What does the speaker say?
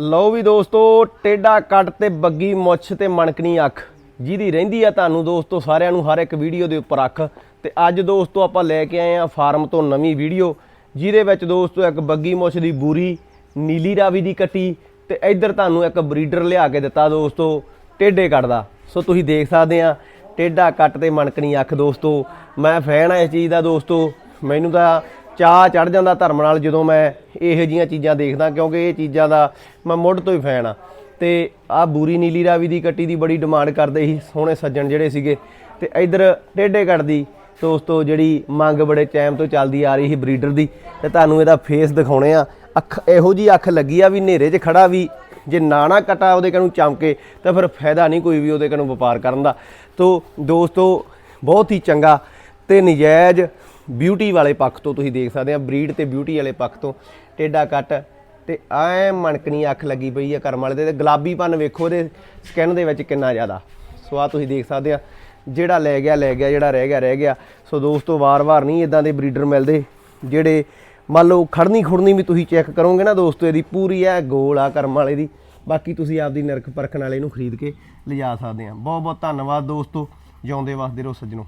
ਲਓ ਵੀ ਦੋਸਤੋ ਟੇਡਾ ਕੱਟ ਤੇ ਬੱਗੀ ਮੁੱਛ ਤੇ ਮਣਕਣੀ ਅੱਖ। ਜਿਹਦੀ ਰਹਿੰਦੀ ਆ ਤੁਹਾਨੂੰ ਦੋਸਤੋ, ਸਾਰਿਆਂ ਨੂੰ ਹਰ ਇੱਕ ਵੀਡੀਓ ਦੇ ਉੱਪਰ ਅੱਖ। ਤੇ ਅੱਜ ਦੋਸਤੋ, ਆਪਾਂ ਲੈ ਕੇ ਆਏ ਆ ਫਾਰਮ ਤੋਂ ਨਵੀਂ ਵੀਡੀਓ, ਜਿਹਦੇ ਵਿੱਚ ਦੋਸਤੋ ਇੱਕ ਬੱਗੀ ਮੁੱਛ ਦੀ ਬੂਰੀ, ਨੀਲੀ ਰਾਵੀ ਦੀ ਕੱਟੀ ਤੇ ਇੱਧਰ ਤੁਹਾਨੂੰ ਇੱਕ ਬਰੀਡਰ ਲਿਆ ਕੇ ਦਿੱਤਾ ਦੋਸਤੋ ਟੇਡੇ ਕੱਟਦਾ ਸੋ ਤੁਸੀਂ ਦੇਖ ਸਕਦੇ ਆ ਟੇਡਾ ਕੱਟ ਤੇ ਮਣਕਣੀ ਅੱਖ ਦੋਸਤੋ। ਮੈਂ ਫੈਨ ਆ ਇਸ ਚੀਜ਼ ਦਾ ਦੋਸਤੋ। ਮੈਨੂੰ ਤਾਂ ਚਾਹ ਚੜ ਜਾਂਦਾ ਧਰਮ ਨਾਲ ਜਦੋਂ ਮੈਂ ਇਹੋ ਜੀਆਂ ਚੀਜ਼ਾਂ ਦੇਖਦਾ, ਕਿਉਂਕਿ ਇਹ ਚੀਜ਼ਾਂ ਦਾ ਮੈਂ ਮੁੱਢ ਤੋਂ ਹੀ ਫੈਨ ਆ। ਤੇ ਆ ਬੂਰੀ ਨੀਲੀ ਰਾਵੀ ਦੀ ਕੱਟੀ ਦੀ ਬੜੀ ਡਿਮਾਂਡ ਕਰਦੇ ਸੀ ਸੋਹਣੇ ਸੱਜਣ ਜਿਹੜੇ ਸੀਗੇ। ਤੇ ਇਧਰ ਟੇਡੇ ਕੱਟਦੀ ਦੋਸਤੋ ਜਿਹੜੀ ਮੰਗ ਬੜੇ ਟਾਈਮ ਤੋਂ ਚੱਲਦੀ ਆ ਰਹੀ ਸੀ ਬਰੀਡਰ ਦੀ। ਤੇ ਤੁਹਾਨੂੰ ਇਹਦਾ ਫੇਸ ਦਿਖਾਉਣੇ ਆ। ਅੱਖ ਇਹੋ ਜੀ ਅੱਖ ਲੱਗੀ ਆ ਵੀ ਹਨੇਰੇ 'ਚ ਖੜਾ ਵੀ ਜੇ ਨਾਣਾ ਕਟਾ ਉਹਦੇ ਕਨੂੰ ਚਮਕੇ, ਤਾਂ ਫਿਰ ਫਾਇਦਾ ਨਹੀਂ ਕੋਈ ਵੀ ਉਹਦੇ ਕਨੂੰ ਵਪਾਰ ਕਰਨ ਦਾ। ਤੋ ਦੋਸਤੋ, ਬਹੁਤ ਹੀ ਚੰਗਾ ਤੇ ਨਜਾਇਜ਼ ਬਿਊਟੀ ਵਾਲੇ ਪੱਖ ਤੋਂ ਤੁਸੀਂ ਦੇਖ ਸਕਦੇ ਆ ਬਰੀਡ ਤੇ ਬਿਊਟੀ ਵਾਲੇ ਪੱਖ ਤੋਂ ਟੇਡਾ ਕੱਟ, ਤੇ ਐ ਮਣਕਣੀ ਅੱਖ ਲੱਗੀ ਪਈ ਆ ਕਰਮ ਵਾਲੇ ਦੇ, ਤੇ ਗੁਲਾਬੀਪਨ ਵੇਖੋ ਇਹਦੇ ਸਕਿਨ ਦੇ ਵਿੱਚ ਕਿੰਨਾ ਜ਼ਿਆਦਾ। ਸੋ ਆ ਤੁਸੀਂ ਦੇਖ ਸਕਦੇ ਆ, ਜਿਹੜਾ ਲੈ ਗਿਆ ਲੈ ਗਿਆ, ਜਿਹੜਾ ਰਹਿ ਗਿਆ ਰਹਿ ਗਿਆ। ਸੋ ਦੋਸਤੋ, ਵਾਰ-ਵਾਰ ਨਹੀਂ ਇਦਾਂ ਦੇ ਬਰੀਡਰ ਮਿਲਦੇ, ਜਿਹੜੇ ਮੰਨ ਲਓ ਖੜਨੀ ਖੁੜਨੀ ਵੀ ਤੁਸੀਂ ਚੈੱਕ ਕਰੋਗੇ ਨਾ ਦੋਸਤੋ, ਇਹਦੀ ਪੂਰੀ ਐ ਗੋਲ ਆ ਕਰਮ ਵਾਲੇ ਦੀ। ਬਾਕੀ ਤੁਸੀਂ ਆਪਦੀ ਨਰਕ ਪਰਖਣ ਵਾਲੇ ਨੂੰ ਖਰੀਦ ਕੇ ਲਿਜਾ ਸਕਦੇ ਆ। ਬਹੁਤ ਬਹੁਤ ਧੰਨਵਾਦ ਦੋਸਤੋ, ਜਿਉਂਦੇ ਵਸਦੇ ਰਹੋ ਸੱਜਣੋ।